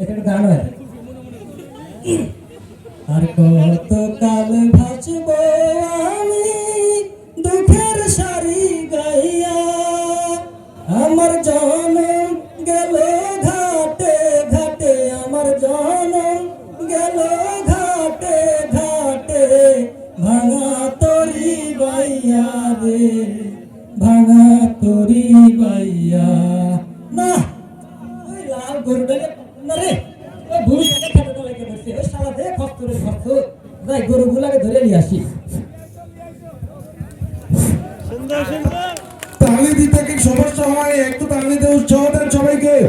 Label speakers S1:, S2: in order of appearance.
S1: এখানে গান হয় আর কত কাল ভাসব আমি দুঃখের সারি গাইয়া আমার জনম গেল ঘাটে ঘাটে আমার জনম গেল ঘাটে ঘাটে ভাঙা তরি বাইয়া রে ভাঙা তরি বাইয়া না। ওই লাল গরুটাকে না রে ওই ভুড়িটাকে খেতে লেগে বসে ওই শালা দে খস্ত রে খস্ত যাই গরুগুলাকে ধরে নিয়ে আসি।
S2: তালি দিতে কি সমস্যা